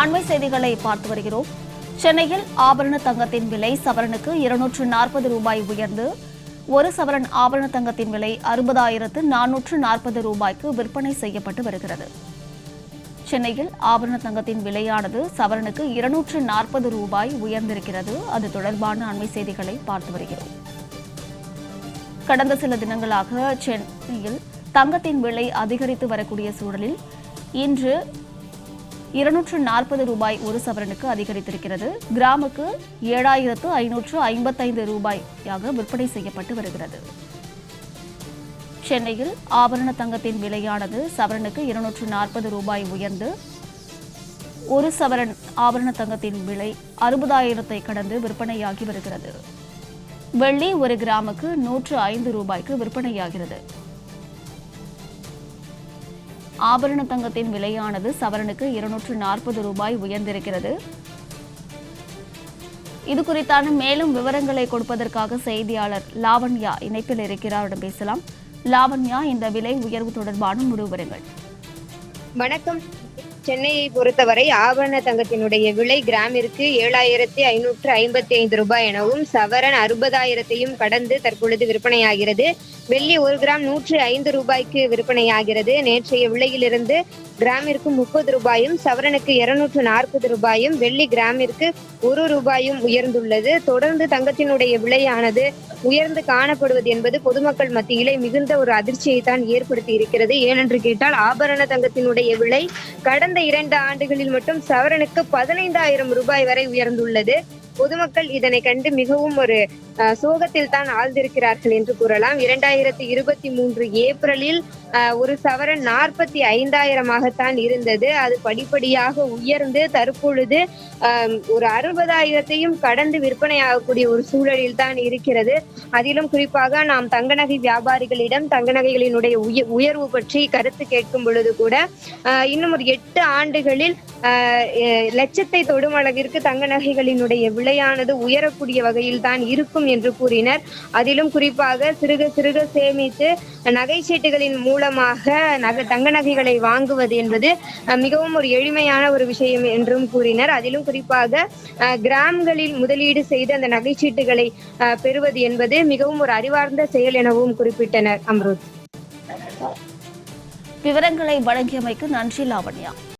அண்மை செய்திகளை பார்த்து வருகிறோம். சென்னையில் ஆபரண தங்கத்தின் விலை சவரனுக்கு இருநூற்று நாற்பது ரூபாய் உயர்ந்து ஒரு சவரன் ஆபரண தங்கத்தின் விலை அறுபதாயிரத்து நானூற்று நாற்பது ரூபாய்க்கு விற்பனை செய்யப்பட்டு வருகிறது. சென்னையில் ஆபரண தங்கத்தின் விலையானது சவரனுக்கு இருநூற்று நாற்பது ரூபாய் உயர்ந்திருக்கிறது. அது தொடர்பான அண்மை செய்திகளை பார்த்து வருகிறோம். கடந்த சில தினங்களாக சென்னையில் தங்கத்தின் விலை அதிகரித்து வரக்கூடிய சூழலில் இன்று இருநூற்று நாற்பது ரூபாய் ஒரு சவரனுக்கு அதிகரித்திருக்கிறது. கிராமுக்கு ஏழாயிரத்து ஐநூற்று ஐம்பத்தைந்து ரூபாயாக விற்பனை செய்யப்பட்டு வருகிறது. சென்னையில் ஆபரண தங்கத்தின் விலையானது சவரனுக்கு இருநூற்று நாற்பது ரூபாய் உயர்ந்து ஒரு சவரன் ஆபரண தங்கத்தின் விலை அறுபதாயிரத்தை கடந்து விற்பனையாகி வருகிறது. வெள்ளி ஒரு கிராமுக்கு நூற்று ஐந்து ரூபாய்க்கு விற்பனையாகிறது. ஆபரண தங்கத்தின் விலையானது சவரனுக்கு இருநூற்று நாற்பது ரூபாய் உயர்ந்திருக்கிறது. இது குறித்தான மேலும் விவரங்களை கொடுப்பதற்காக செய்தியாளர் லாவண்யா இணைப்பில் இருக்கிறார். பேசலாம். லாவண்யா இந்த விலை உயர்வு தொடர்பான முழு விவரங்கள். வணக்கம். சென்னையை பொறுத்தவரை ஆபரண தங்கத்தினுடைய விலை கிராமிற்கு ஏழாயிரத்தி ஐநூற்று ஐம்பத்தி ஐந்து ரூபாய் எனவும் சவரன் அறுபதாயிரத்தையும் கடந்து தற்பொழுது விற்பனையாகிறது. வெள்ளி ஒரு கிராம் நூற்று ஐந்து ரூபாய்க்கு விற்பனையாகிறது. நேற்றைய விலையிலிருந்து கிராமிற்கு முப்பது ரூபாயும் சவரனுக்கு இருநூற்று நாற்பது ரூபாயும் வெள்ளி கிராமிற்கு ஒரு ரூபாயும் உயர்ந்துள்ளது. தொடர்ந்து தங்கத்தினுடைய விலையானது உயர்ந்து காணப்படுவது என்பது பொதுமக்கள் மத்தியிலே மிகுந்த ஒரு அதிர்ச்சியை தான் ஏற்படுத்தி இருக்கிறது. ஏனென்று கேட்டால் ஆபரண தங்கத்தினுடைய விலை கடந்த இரண்டு ஆண்டுகளில் மட்டும் சவரனுக்கு பதினைந்தாயிரம் ரூபாய் வரை உயர்ந்துள்ளது. பொதுமக்கள் இதனை கண்டு மிகவும் ஒரு அஹ், சோகத்தில் தான் ஆழ்ந்திருக்கிறார்கள் என்று கூறலாம். இரண்டாயிரத்தி இருபத்தி மூன்று ஏப்ரலில் ஒரு சவரன் நாற்பத்தி ஐந்தாயிரமாகத்தான் இருந்தது. அது படிப்படியாக உயர்ந்து தற்பொழுது ஒரு அறுபதாயிரத்தையும் கடந்து விற்பனையாகக்கூடிய ஒரு சூழலில் தான் இருக்கிறது. அதிலும் குறிப்பாக நாம் தங்க நகை வியாபாரிகளிடம் தங்க நகைகளினுடைய உயர்வு பற்றி கருத்து கேட்கும் பொழுது கூட இன்னும் ஒரு எட்டு ஆண்டுகளில் லட்சத்தை தொடும் அளவிற்கு தங்க நகைகளினுடைய விலையானது உயரக்கூடிய வகையில் தான் இருக்கும் என்று கூறினர். அதிலும் குறிப்பாக சிறுக சிறுக சேமித்து நகைச்சீட்டுகளின் மூலமாக நகை தங்க நகைகளை வாங்குவது என்பது மிகவும் ஒரு எளிமையான ஒரு விஷயம் என்றும் கூறினர். அதிலும் குறிப்பாக அஹ், கிராம்களில் முதலீடு செய்து அந்த நகைச்சீட்டுகளை அஹ், பெறுவது என்பது மிகவும் ஒரு அறிவார்ந்த செயல் எனவும் குறிப்பிட்டனர். அம்ருத். விவரங்களை வழங்கியமைக்கு நன்றி லாவண்யா.